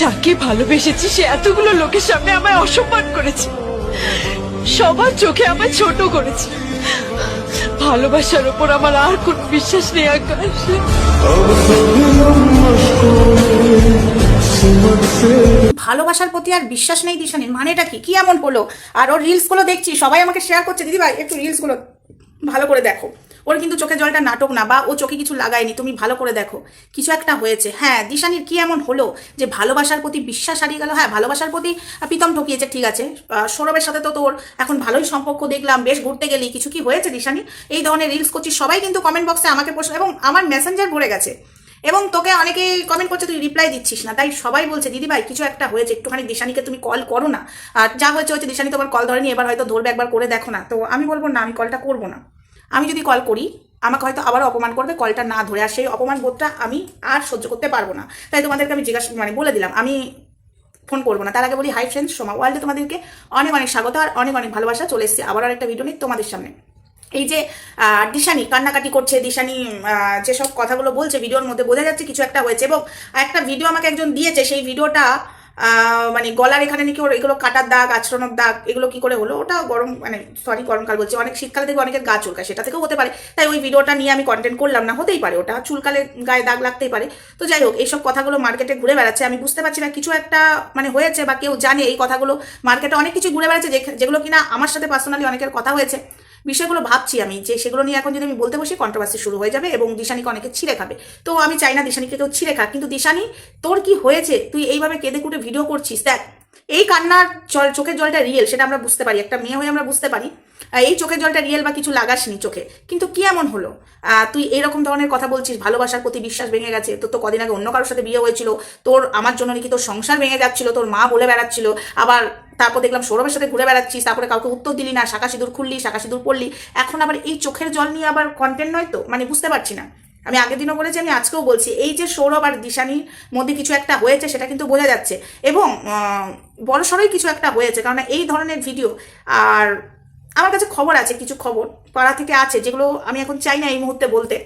যাকে ভালোবেসেছি, সে এতগুলো লোকের সামনে আমায় অসম্মান করেছে। সবার চোখে আমায় ছোট করেছে। ভালোবাসার উপর আমার আর কোন বিশ্বাস নেই ভালোবাসার প্রতি আর বিশ্বাস নেই, দিশানির। মানেটা কি? কি এমন হলো? আর ওর রিলসগুলো দেখছি, সবাই আমাকে শেয়ার করছে। দিদি ভাই একটু রিলসগুলো ভালো করে দেখো। ওর কিন্তু চোখে জলটা নাটক না, বা ও চোখে কিছু লাগায়নি, তুমি ভালো করে দেখো। কিছু একটা হয়েছে। হ্যাঁ দিশানির কি এমন হলো যে ভালোবাসার প্রতি বিশ্বাস হারিয়ে গেল? হ্যাঁ ভালোবাসার প্রতি প্রীতম ঠকিয়েছে ঠিক আছে সৌরভের সাথে তো তোর এখন ভালোই সম্পর্ক দেখলাম, বেশ ঘুরতে গেলি, কিছু কি হয়েছে দিশানি? এই ধরনের রিলস করছিস, সবাই কিন্তু কমেন্ট বক্সে আমাকে প্রশ্ন, এবং আমার মেসেঞ্জার ভরে গেছে। এবং তোকে অনেকেই কমেন্ট করছে, তুই রিপ্লাই দিচ্ছিস না। তাই সবাই বলছে, দিদি ভাই, কিছু একটা হয়েছে, একটুখানি দিশানিকে তুমি কল করো না। আর যা হয়েছে হচ্ছে দিশানি তোমার কল ধরেনি, এবার হয়তো ধরবে, একবার করে দেখো না। তো আমি বলব, না, আমি কলটা করব না। আমি যদি কল করি, আমাকে হয়তো আবারও অপমান করবে কলটা না ধরে আর সেই অপমান বোধটা আমি আর সহ্য করতে পারব না। তাই তোমাদেরকে আমি জিজ্ঞাসা মানে বলে দিলাম, আমি ফোন করব না। তার আগে বলি হাই ফ্রেন্ডস সোমা ওয়ার্ল্ডে তোমাদেরকে অনেক অনেক স্বাগত আর অনেক অনেক ভালোবাসা। চলে এসেছি আবার একটা ভিডিও নিয়ে তোমাদের সামনে। এই যে দিশানি কান্নাকাটি করছে, দিশানি যেসব কথাগুলো বলছে ভিডিওর মধ্যে বোঝা যাচ্ছে কিছু একটা হয়েছে এবং একটা ভিডিও আমাকে একজন দিয়েছে, সেই ভিডিওটা মানে গলার এখানে নাকি ওর এগুলো কাটার দাগ আচরণের দাগ, এগুলো কি করে হলো? ওটা গরম মানে সরি গরমকাল বলছি। অনেক শীতকালে থেকে অনেকের গা চুলকায়, সেটা থেকেও হতে পারে। তাই ওই ভিডিওটা নিয়ে আমি কন্টেন্ট করলাম না, হতেই পারে। ওটা চুলকালে গায়ে দাগ লাগতেই পারে। তো যাই হোক, এইসব কথাগুলো মার্কেটে ঘুরে বেড়াচ্ছে। আমি বুঝতে পারছি না, কিছু একটা মানে হয়েছে বা কেউ জানে এই কথাগুলো। মার্কেটে অনেক কিছু ঘুরে বেড়াচ্ছে যেগুলো কিনা আমার সাথে পার্সোনালি অনেকের কথা হয়েছে। বিষয়গুলো ভাবছি আমি যে সেগুলো নিয়ে এখন যদি আমি বলতে বসি কন্ট্রোভার্সি শুরু হয়ে যাবে এবং দিশানিকে অনেকে ছিঁড়ে খাবে। তো আমি চাই না দিশানিকে কেউ ছিঁড়ে খাক, কিন্তু দিশানি, তোর কি হয়েছে? তুই এইভাবে কেঁদে কুটে ভিডিও করছিস? দেখ, এই কান্নার জল, চোখের জলটা রিয়েল সেটা আমরা বুঝতে পারি। একটা মেয়ে হয়ে আমরা বুঝতে পারি এই চোখের জলটা রিয়েল বা কিছু লাগাসনি চোখে। কিন্তু কি এমন হলো? তুই এরকম ধরনের কথা বলছিস, ভালোবাসার প্রতি বিশ্বাস ভেঙে গেছে। তোর তো কদিন আগে অন্য কারোর সাথে বিয়ে হয়েছিল, তোর, আমার জন্য নাকি তোর সংসার ভেঙে যাচ্ছিল, তোর মা বলে বেড়াচ্ছিল, আবার তারপর দেখলাম সৌরভের সাথে ঘুরে বেড়াচ্ছিস, তারপরে কাউকে উত্তর দিলি না, শাখা সিঁদুর খুললি, শাখা সিঁদুর পড়লি। এখন আবার এই চোখের জল নিয়ে আবার কন্টেন্ট নয় তো? মানে বুঝতে পারছি না। আমি আগের দিনও বলেছি, আমি আজকেও বলছি, এই যে সৌরভ আর দিশানির মধ্যে কিছু একটা হয়েছে, সেটা কিন্তু বোঝা যাচ্ছে। এবং বড় সড়ই কিছু একটা হয়েছে, কারণ এই ধরনের ভিডিও আর আমার কাছে খবর আছে, কিছু খবর, পাড়া থেকে আছে, যেগুলো আমি এখন চাই না এই মুহূর্তে বলতে।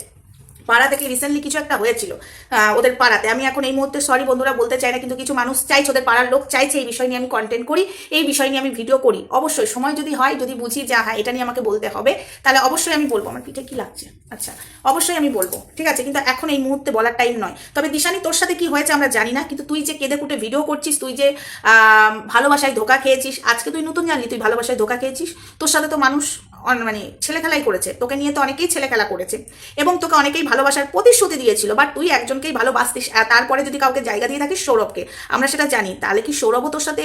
পাড়া থেকে রিসেন্টলি কিছু একটা হয়েছিল? ওদের পাড়াতে। আমি এখন এই মুহূর্তে সরি বন্ধুরা, বলতে চাই না, কিন্তু কিছু মানুষ চাইছে, ওদের পাড়ার লোক চাইছে এই বিষয় নিয়ে আমি কন্টেন্ট করি, এই বিষয় নিয়ে আমি ভিডিও করি। অবশ্যই সময় যদি হয়, যদি বুঝি যে হ্যাঁ এটা নিয়ে আমাকে বলতে হবে, তাহলে অবশ্যই আমি বলব। আমার পিঠে কি লাগছে? আচ্ছা অবশ্যই আমি বলব। ঠিক আছে, কিন্তু এখন এই মুহূর্তে বলার টাইম নয়। তবে দিশানি, তোর সাথে কি হয়েছে আমরা জানি না, কিন্তু তুই যে কেঁদে কুটে ভিডিও করছিস, তুই যে ভালোবাসায় ধোকা খেয়েছিস, আজকে তুই নতুন জানলি, তুই ভালোবাসায় ধোকা খেয়েছিস? তোর সাথে তো মানুষ মানে ছেলে খেলাই করেছে। তোকে নিয়ে তো অনেকেই ছেলে খেলা করেছে। এবং তোকে অনেকেই ভালোবাসার প্রতিশ্রুতি দিয়েছিল বাট তুই একজনকেই ভালোবাসতিস তারপরে যদি কাউকে জায়গা দিয়ে থাকিস সৌরভকে। আমরা সেটা জানি। তাহলে কি সৌরভও তোর সাথে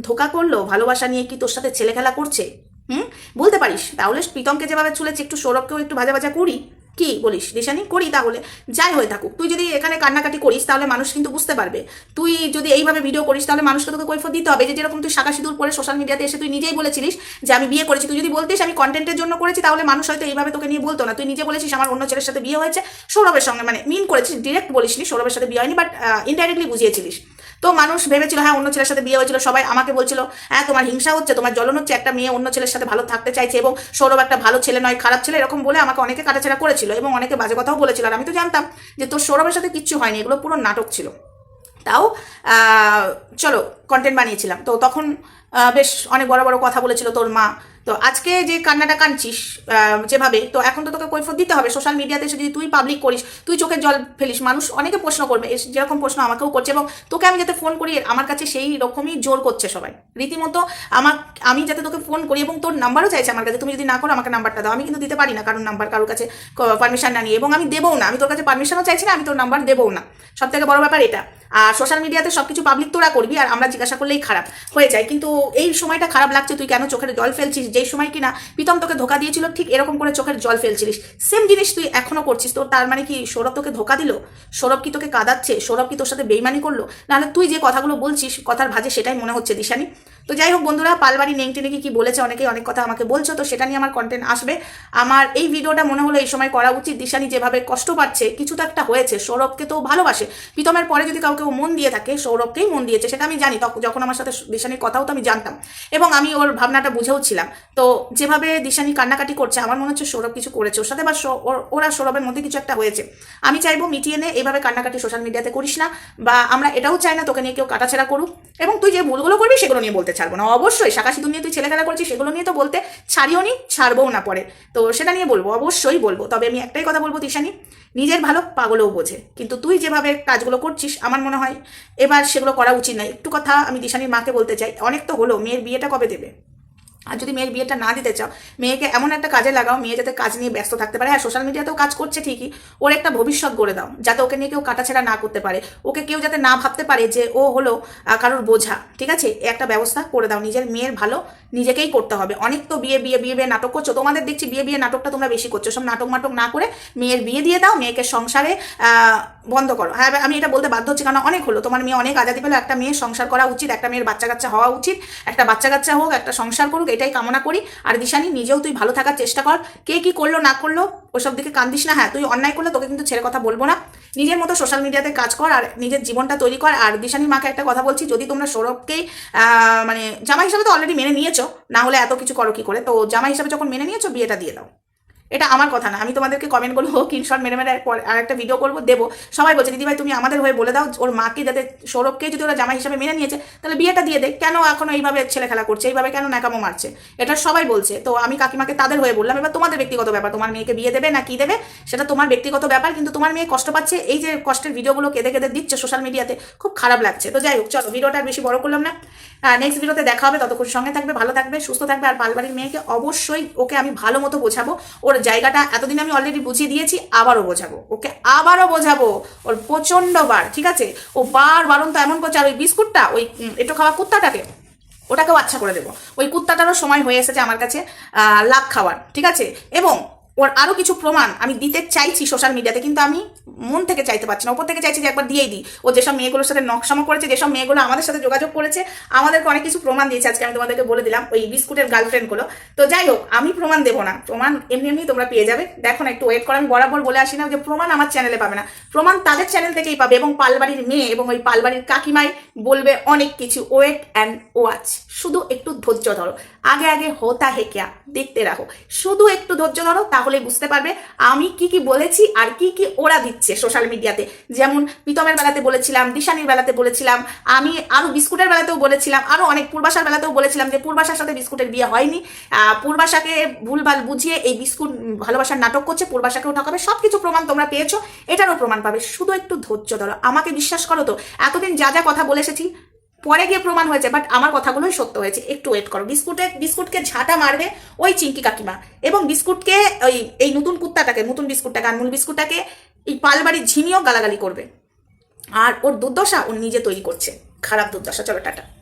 ধোকা করল? ভালোবাসা নিয়ে কি তোর সাথে ছেলে খেলা করছে? হুম? বলতে পারিস। তাহলে প্রীতমকে যেভাবে ছুলেছি, একটু সৌরভকেও একটু ভাজা ভাজা করি। কি বলিস? দিশানি করি তাহলে। যাই হয়ে থাকুক। তুই যদি এখানে কান্নাকাটি করিস, তাহলে মানুষ কিন্তু বুঝতে পারবে। তুই যদি এইভাবে ভিডিও করিস, তাহলে মানুষকে তোকে কৈফত দিতে হবে যে, যেরকম তুই শাখা সিঁদুর পরে সোশ্যাল মিডিয়াতে এসে তুই নিজেই বলেছিলিস যে, আমি বিয়ে করেছি। তুই যদি বলতিস, আমি কন্টেন্টের জন্য করেছি, তাহলে মানুষ হয়তো এইভাবে তোকে নিয়ে বলতো না। তুই নিজে বলেছিস, আমার অন্য ছেলের সাথে বিয়ে হয়েছে, সৌরভের সঙ্গে। মানে মিন করেছিস ডিরেক্ট বলিসনি, সৌরভের সাথে বিয়ে হয়নি বাট ইনডাইরেক্টলি বুঝিয়েছিলিস। তো মানুষ ভেবেছিল হ্যাঁ অন্য ছেলের সাথে বিয়ে হয়েছিল, সবাই আমাকে বলছিল হ্যাঁ তোমার হিংসা হচ্ছে, তোমার জ্বলন হচ্ছে, একটা মেয়ে অন্য ছেলের সাথে ভালো থাকতে চাইছে এবং সৌরভ একটা ভালো ছেলে নয়, খারাপ ছেলে, এরকম বলে আমাকে অনেকে কাটাছেড়া করেছিল এবং অনেকে বাজে কথাও বলেছিল। আর আমি তো জানতাম যে তোর সৌরভের সাথে কিচ্ছু হয়নি, এগুলো পুরো নাটক ছিল। তাও চলো কন্টেন্ট বানিয়েছিলাম। তো তখন বেশ অনেক বড় বড় কথা বলেছিল তোর মা তো আজকে যে কান্নাটা কাঁদছিস যেভাবে, তো এখন তো তোকে কৈফত দিতে হবে। সোশ্যাল মিডিয়াতে এসে যদি তুই পাবলিক করিস, তুই চোখের জল ফেলিস, মানুষ অনেকে প্রশ্ন করবে যেরকম প্রশ্ন আমাকেও করছে এবং তোকে আমি যাতে ফোন করি, আমার কাছে সেই রকমই জোর করছে সবাই। রীতিমতো আমার, আমি যাতে তোকে ফোন করি এবং তোর নাম্বারও চাইছে আমার কাছে, তুমি যদি না করো, আমাকে নাম্বারটা দাও। আমি কিন্তু দিতে পারি না, কারণ নাম্বার কারোর কাছে পারমিশন না নিয়ে। এবং আমি দেবও না, আমি তোর কাছে পারমিশনও চাইছি না, আমি তোর নাম্বার দেবও না। সব থেকে বড় ব্যাপার এটা। আর সোশ্যাল মিডিয়াতে সব কিছু পাবলিক তোরা করবি, আর আমরা জিজ্ঞাসা করলেই খারাপ। হয়ে যায়, কিন্তু এই সময়টা খারাপ লাগছে, তুই কেন চোখের জল ফেলছিস? যেই সময় কিনা প্রীতম তোকে ধোকা দিয়েছিল, ঠিক এরকম করে চোখের জল ফেলছিলিস। সেম জিনিস তুই এখনও করছিস তোর তার মানে কি সৌরভ তোকে ধোকা দিল? সৌরভ কি তোকে কাদাচ্ছে? সৌরভ কি তোর সাথে বেইমানি করল? নাহলে তুই যে কথাগুলো বলছিস, কথার ভাজে সেটাই মনে হচ্ছে দিশানি। তো যাই হোক বন্ধুরা, পালবাড়ি নেংটি নাকি কি বলেছে, অনেকেই অনেক কথা আমাকে বলছো, তো সেটা নিয়ে আমার কন্টেন্ট আসবে। আমার এই ভিডিওটা মনে হলো এই সময় করা উচিত, দিশানি যেভাবে কষ্ট পাচ্ছে, কিছু তো একটা হয়েছে, সৌরভকে তো ভালোবাসে। প্রীতমের পরে যদি কাউকে ও মন দিয়ে থাকে, সৌরভকেই মন দিয়েছে, সেটা আমি জানি তখন যখন আমার সাথে দিশানির কথাও তো আমি জানতাম। এবং আমি ওর ভাবনাটা বুঝেও ছিলাম। তো যেভাবে দিশানি কান্নাকাটি করছে, আমার মনে হচ্ছে সৌরভ কিছু করেছে। ওর সাথে বা ওর- সৌরভের মধ্যে কিছু একটা হয়েছে। আমি চাইব মিটিয়ে নে এইভাবে কান্নাকাটি সোশ্যাল মিডিয়াতে করিস না, বা আমরা এটাও চাই না তোকে নিয়ে কেউ কাটাছেড়া করুক। এবং তুই যে ভুলগুলো করবি, সেগুলো নিয়ে বলতে ছাড়বো না। অবশ্যই শাখা সিঁদুর নিয়ে তুই ছেলেখেলা করছিস, সেগুলো নিয়ে তো বলতে ছাড়িও নি, ছাড়বও না পরে। তো সেটা নিয়ে বলব, অবশ্যই বলব। তবে আমি একটাই কথা বলব তিশানি, নিজের ভালো পাগলও বোঝে। কিন্তু তুই যেভাবে কাজগুলো করছিস, আমার মনে হয় এবার সেগুলো করা উচিত নয়। একটু কথা আমি দিশানির মাকে বলতে চাই, অনেক তো হলো, মেয়ের বিয়েটা কবে দেবে? আর যদি মেয়ের বিয়েটা না দিতে চাও, মেয়েকে এমন একটা কাজে লাগাও, মেয়ে যাতে কাজ নিয়ে ব্যস্ত থাকতে পারে। হ্যাঁ সোশ্যাল মিডিয়াতেও কাজ করছে ঠিকই, ওর একটা ভবিষ্যৎ গড়ে দাও, যাতে ওকে নিয়ে কেউ কাটাছেড়া না করতে পারে। ওকে কেউ যাতে না ভাবতে পারে যে ও হলো কারোর বোঝা, ঠিক আছে? একটা ব্যবস্থা করে দাও, নিজের মেয়ের ভালো নিজেকেই করতে হবে। অনেক তো বিয়ে বিয়ে বিয়ে বিয়ে নাটক করছ, তোমাদের দেখছি বিয়ে বিয়ে নাটকটা তোমরা বেশি করছ, সব নাটক মাটক না করে মেয়ের বিয়ে দিয়ে দাও, মেয়েকে সংসারে বন্ধ করো। হ্যাঁ আমি এটা বলতে বাধ্য হচ্ছি, কারণ অনেক হলো, তোমার মেয়ে অনেক আজাদি পেল, একটা মেয়ের সংসার করা উচিত, একটা মেয়ের বাচ্চা কাচ্চা হওয়া উচিত, একটা বাচ্চা কাচ্চা হোক, একটা সংসার করুক এটাই কামনা করি। আর দিশানি, নিজেও তুই ভালো থাকার চেষ্টা কর। কে কি করল, না করল, ওসব দিকে কান্দিস না। হ্যাঁ তুই অন্যায় করলে তোকে কিন্তু ছেড়ে কথা বলব না। নিজের মতো সোশ্যাল মিডিয়াতে কাজ কর আর নিজের জীবনটা তৈরি কর। আর দিশানির মাকে একটা কথা বলছি, যদি তোমরা সৌরভকেই মানে জামা হিসাবে তো অলরেডি মেনে নিয়েছো, না হলে এত কিছু করো কি করে? তো জামা হিসাবে যখন মেনে নিয়েছো, বিয়েটা দিয়ে দাও। এটা আমার কথা না, আমি তোমাদেরকে কমেন্ট করব স্ক্রিনশট মেরে মেরে আর একটা ভিডিও করব, দেবো। সবাই বলছে, দিদিভাই, তুমি আমাদের হয়ে বলে দাও, ওর মাকে যাতে সৌরভকে যদি ওরা জামাই হিসাবে মেনে নিয়েছে, তাহলে বিয়েটা দিয়ে দে। কেন এখনও এইভাবে ছেলে খেলা করছে? এইভাবে কেন ন্যাকামো মারছে? এটা সবাই বলছে। তো আমি কাকিমাকে তাদের হয়ে বললাম, এবার তোমাদের ব্যক্তিগত ব্যাপার, তোমার মেয়েকে বিয়ে দেবে না কি দেবে, সেটা তোমার ব্যক্তিগত ব্যাপার, কিন্তু তোমার মেয়ে কষ্ট পাচ্ছে, এই যে কষ্টের ভিডিওগুলো কেঁদে কেঁদে দিচ্ছে সোশ্যাল মিডিয়াতে খুব খারাপ লাগছে। তো যাই হোক, চলো ভিডিওটা বেশি বড় করলাম না। নেক্সট ভিডিওতে দেখা হবে, ততক্ষণ সঙ্গে থাকবে, ভালো থাকবে, সুস্থ থাকবে, আর পালবাড়ির মেয়েকে অবশ্যই ওকে আমি ভালো মতো বোঝাবো, ওর জায়গাটা এতদিন আমি অলরেডি বুঝিয়ে দিয়েছি, আবারও বোঝাবো, ওকে? আবারও বোঝাবো ওর প্রচণ্ড বার, ঠিক আছে? ও বার বারণ তো এমন করছে, আর ওই বিস্কুটটা, ওই এটো খাওয়া কুত্তাটাকে, ওটাকেও আচ্ছা করে দেবো। ওই কুত্তাটারও সময় হয়ে এসেছে আমার কাছে লাভ খাওয়ার, ঠিক আছে? এবং ওর আরও কিছু প্রমাণ আমি দিতে চাইছি সোশ্যাল মিডিয়াতে কিন্তু আমি মন থেকে চাইতে পারছি না। ওপর থেকে চাইছি যে একবার দিয়েই দিই। ও যেসব মেয়েগুলোর সাথে নকশামো করেছে, যেসব মেয়েগুলো আমাদের সাথে যোগাযোগ করেছে, আমাদেরকে অনেক কিছু প্রমাণ দিয়েছে আজকে আমি তোমাদেরকে বলে দিলাম ওই বিস্কুটের গার্লফ্রেন্ডগুলো তো যাই হোক, আমি প্রমাণ দেবো না। প্রমাণ এমনি এমনি তোমরা পেয়ে যাবে। দেখো না, একটু ওয়েট করো, আমি বরাবর বলে আসি না যে প্রমাণ আমার চ্যানেলে পাবে না। প্রমাণ তাদের চ্যানেল থেকেই পাবে এবং পালবাড়ির মেয়ে এবং ওই পালবাড়ির কাকিমাই বলবে অনেক কিছু। ওয়েট অ্যান্ড ওয়াচ শুধু একটু ধৈর্য ধরো। আগে আগে হোতা হেকিয়া, দেখতে রাখো। শুধু একটু ধৈর্য ধরো, তাহলে বুঝতে পারবে আমি কি কি বলেছি আর কি কি ওরা দিচ্ছে সোশ্যাল মিডিয়াতে যেমন প্রীতমের বেলাতে বলেছিলাম, দিশানির বেলাতে বলেছিলাম, আমি আরও বিস্কুটের বেলাতেও বলেছিলাম, আরও অনেক পূর্বাশার বেলাতেও বলেছিলাম যে পূর্বাশার সাথে বিস্কুটের বিয়ে হয়নি। পূর্বাশাকে ভুলভাল বুঝিয়ে এই বিস্কুট ভালোবাসার নাটক করছে, পূর্বাশাকেও ঠকাবে সব কিছু প্রমাণ তোমরা পেয়েছ, এটারও প্রমাণ পাবে। শুধু একটু ধৈর্য ধরো, আমাকে বিশ্বাস করো তো, এতদিন যা যা কথা বলে এসেছি পরে গিয়ে প্রমাণ হয়েছে বাট আমার কথাগুলোই সত্য হয়েছে। একটু ওয়েট করো। বিস্কুটে, বিস্কুটকে ঝাঁটা মারবে ওই চিঙ্কি কাকিমা এবং বিস্কুটকে ওই, এই নতুন কুত্তাটাকে, নতুন বিস্কুটটাকে, আনমুল বিস্কুটটাকে এই পালবাড়ির ঝিমিও গালাগালি করবে। আর ওর দুর্দশা ও নিজে তৈরি করছে। খারাপ দুর্দশা। চলো, টাটা।